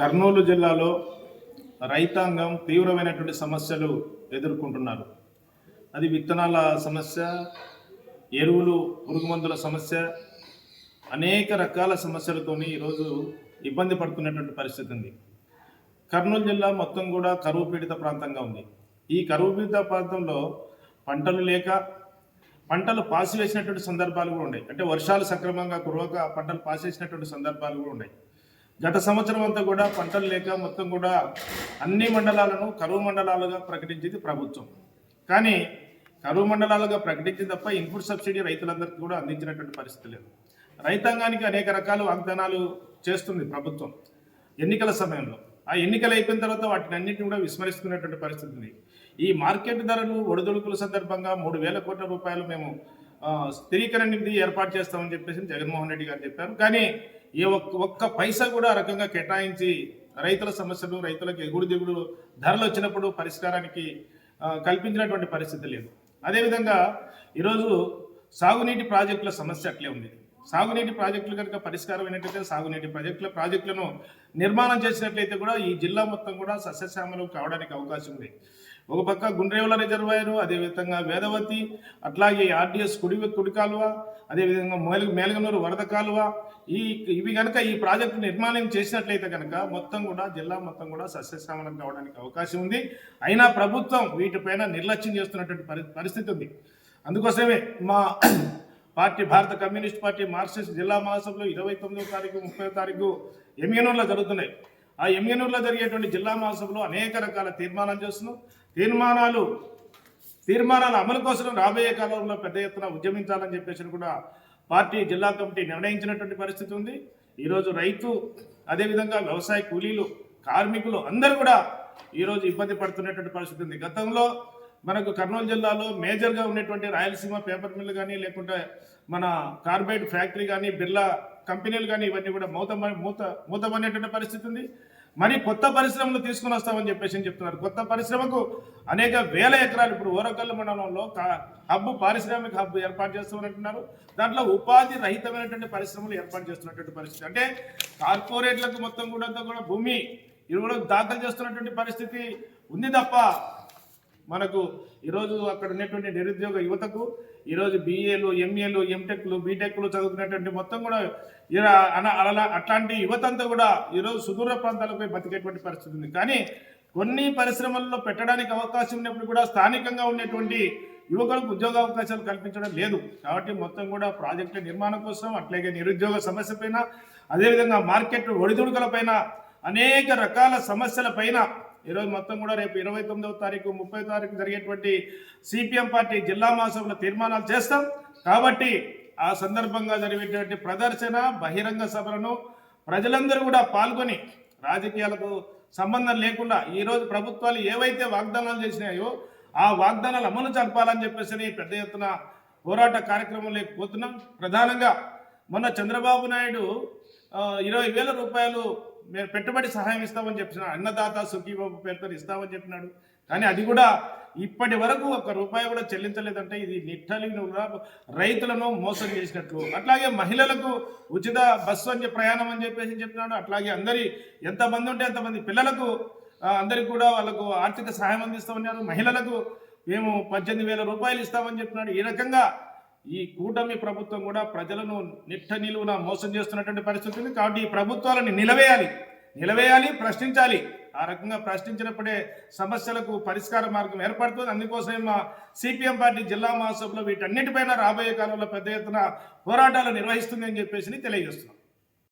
కర్నూలు జిల్లాలో రైతాంగం తీవ్రమైనటువంటి సమస్యలు ఎదుర్కొంటున్నారు. అది విత్తనాల సమస్య ఎరువులు పురుగు మందుల సమస్య అనేక రకాల సమస్యలతోని ఈరోజు ఇబ్బంది పడుతున్నటువంటి పరిస్థితి ఉంది. కర్నూలు జిల్లా మొత్తం కూడా కరువు పీడిత ప్రాంతంగా ఉంది. ఈ కరువు పీడిత ప్రాంతంలో పంటలు లేక పంటలు పాసివేసినటువంటి సందర్భాలు కూడా ఉన్నాయి. అంటే వర్షాలు సక్రమంగా కురవక పంటలు పాసేసినటువంటి సందర్భాలు కూడా ఉన్నాయి. గత సంవత్సరం అంతా కూడా పంటలు లేక మొత్తం కూడా అన్ని మండలాలను కరువు మండలాలుగా ప్రకటించింది ప్రభుత్వం. కానీ కరువు మండలాలుగా ప్రకటించింది తప్ప ఇన్పుట్ సబ్సిడీ రైతులందరికీ కూడా అందించినటువంటి పరిస్థితి లేదు. రైతాంగానికి అనేక రకాల వాగ్దానాలు చేస్తుంది ప్రభుత్వం ఎన్నికల సమయంలో. ఆ ఎన్నికలు అయిపోయిన తర్వాత వాటిని అన్నింటిని కూడా విస్మరిస్తున్నటువంటి పరిస్థితి ఉంది. ఈ మార్కెట్ ధరలు ఒడిదుడుకుల సందర్భంగా మూడు వేల కోట్ల రూపాయలు మేము స్థిరీకరణ నిధి ఏర్పాటు చేస్తామని చెప్పేసి జగన్మోహన్ రెడ్డి గారు చెప్పారు. కానీ ఏ ఒక్క ఒక్క పైసా కూడా ఆ రకంగా కేటాయించి రైతుల సమస్యలు రైతులకు ఎగుడు దిగుడు ధరలు వచ్చినప్పుడు పరిష్కారానికి కల్పించినటువంటి పరిస్థితి లేదు. అదేవిధంగా ఈరోజు సాగునీటి ప్రాజెక్టుల సమస్య అట్లే ఉంది. సాగునీటి ప్రాజెక్టులు కనుక పరిష్కారం అయినట్లయితే సాగునీటి ప్రాజెక్టుల ప్రాజెక్టులను నిర్మాణం చేసినట్లయితే కూడా ఈ జిల్లా మొత్తం కూడా సస్యశ్యామలం కావడానికి అవకాశం ఉంది. ఒక పక్క గుండ్రేవుల రిజర్వాయరు అదేవిధంగా వేదవతి అట్లాగే ఆర్డిఎస్ కుడి కుడి కాలువ అదేవిధంగా మేల మేలగనూరు వరద కాలువ ఈ ఇవి కనుక ఈ ప్రాజెక్టు నిర్మాణం చేసినట్లయితే కనుక మొత్తం కూడా జిల్లా మొత్తం కూడా సస్యశ్యామలం కావడానికి అవకాశం ఉంది. అయినా ప్రభుత్వం వీటిపైన నిర్లక్ష్యం చేస్తున్నటువంటి పరి పరిస్థితి ఉంది. అందుకోసమే మా పార్టీ భారత కమ్యూనిస్ట్ పార్టీ మార్క్సిస్ట్ జిల్లా మహాసభలు ఇరవై తొమ్మిదో తారీఖు ముప్పై తారీఖు ఎమ్మెనూరులో జరుగుతున్నాయి. ఆ ఎమ్మెనూరులో జరిగేటువంటి జిల్లా మహాసభలో అనేక రకాల తీర్మానాలు చేస్తున్నాం. తీర్మానాలు తీర్మానాల అమలు కోసం రాబోయే కాలంలో పెద్ద ఎత్తున ఉద్యమించాలని చెప్పేసి కూడా పార్టీ జిల్లా కమిటీ నిర్ణయించినటువంటి పరిస్థితి ఉంది. ఈరోజు రైతు అదేవిధంగా వ్యవసాయ కూలీలు కార్మికులు అందరూ కూడా ఈరోజు ఇబ్బంది పడుతున్నటువంటి పరిస్థితి ఉంది. గతంలో మనకు కర్నూలు జిల్లాలో మేజర్గా ఉన్నటువంటి రాయలసీమ పేపర్ మిల్ కానీ లేకుంటే మన కార్బైడ్ ఫ్యాక్టరీ కానీ బిర్లా కంపెనీలు కానీ ఇవన్నీ కూడా మూత మూత మూతమనేటువంటి పరిస్థితి ఉంది. మరి కొత్త పరిశ్రమలు తీసుకుని వస్తామని చెప్పేసి చెప్తున్నారు. కొత్త పరిశ్రమకు అనేక వేల ఎకరాలు ఇప్పుడు ఓరకల్లు మండలంలో కా- హబ్ పారిశ్రామిక హబ్ ఏర్పాటు చేస్తామని దాంట్లో ఉపాధి రహితమైనటువంటి పరిశ్రమలు ఏర్పాటు చేస్తున్నటువంటి పరిస్థితి. అంటే కార్పొరేట్లకు మొత్తం కూడా కూడా భూమి ఇరువులకు దాఖలు చేస్తున్నటువంటి పరిస్థితి ఉంది తప్ప మనకు ఈరోజు అక్కడ ఉన్నటువంటి నిరుద్యోగ యువతకు ఈరోజు బీఏలు ఎంఏలు ఎంటెక్లు బీటెక్లు చదువుకునేటువంటి మొత్తం కూడా ఇలా అన- అలా అట్లాంటి యువత అంతా కూడా ఈరోజు సుదూర ప్రాంతాలపై బతికేటువంటి పరిస్థితి ఉంది. కానీ కొన్ని పరిశ్రమల్లో పెట్టడానికి అవకాశం ఉన్నప్పుడు కూడా స్థానికంగా ఉన్నటువంటి యువకులకు ఉద్యోగ అవకాశాలు కల్పించడం లేదు. కాబట్టి మొత్తం కూడా ప్రాజెక్టుల నిర్మాణం కోసం అట్లాగే నిరుద్యోగ సమస్య పైన అదేవిధంగా మార్కెట్ ఒడిదుడుకుల పైన అనేక రకాల సమస్యల పైన ఈరోజు మొత్తం కూడా రేపు ఇరవై తొమ్మిదవ తారీఖు ముప్పై తారీఖు జరిగేటువంటి సిపిఎం పార్టీ జిల్లా మహాసభలో తీర్మానాలు చేస్తాం. కాబట్టి ఆ సందర్భంగా జరిగేటువంటి ప్రదర్శన బహిరంగ సభలను ప్రజలందరూ కూడా పాల్గొని రాజకీయాలకు సంబంధం లేకుండా ఈరోజు ప్రభుత్వాలు ఏవైతే వాగ్దానాలు చేసినాయో ఆ వాగ్దానాలు అమలు జరపాలని చెప్పేసి పెద్ద ఎత్తున పోరాట కార్యక్రమం లేకపోతున్నాం ప్రధానంగా మొన్న చంద్రబాబు నాయుడు ఇరవై వేల రూపాయలు మేము పెట్టుబడి సహాయం ఇస్తామని చెప్పిన అన్నదాత సుఖీబాబు పేరుతో ఇస్తామని చెప్పినాడు. కానీ అది కూడా ఇప్పటి వరకు ఒక రూపాయి కూడా చెల్లించలేదంటే ఇది నిట్టలిన రైతులను మోసం చేసినట్లు. అట్లాగే మహిళలకు ఉచిత బస్సు అని ప్రయాణం అని చెప్పేసి చెప్పినాడు. అట్లాగే అందరి ఎంతమంది ఉంటే అంతమంది పిల్లలకు అందరికి కూడా వాళ్ళకు ఆర్థిక సహాయం అందిస్తామన్నారు. మహిళలకు మేము పద్దెనిమిది వేల రూపాయలు ఇస్తామని చెప్పినాడు. ఈ రకంగా ఈ కూటమి ప్రభుత్వం కూడా ప్రజలను నిట్ట నిలువున మోసం చేస్తున్నటువంటి పరిస్థితి ఉంది. కాబట్టి ఈ ప్రభుత్వాలను నిలవేయాలి. నిలవేయాలి ప్రశ్నించాలి. ఆ రకంగా ప్రశ్నించినప్పుడే సమస్యలకు పరిష్కార మార్గం ఏర్పడుతుంది. అందుకోసమే మా సిపిఎం పార్టీ జిల్లా మహాసభలో వీటన్నిటిపైన రాబోయే కాలంలో పెద్ద ఎత్తున పోరాటాలు నిర్వహిస్తుంది అని చెప్పేసి తెలియజేస్తున్నాం.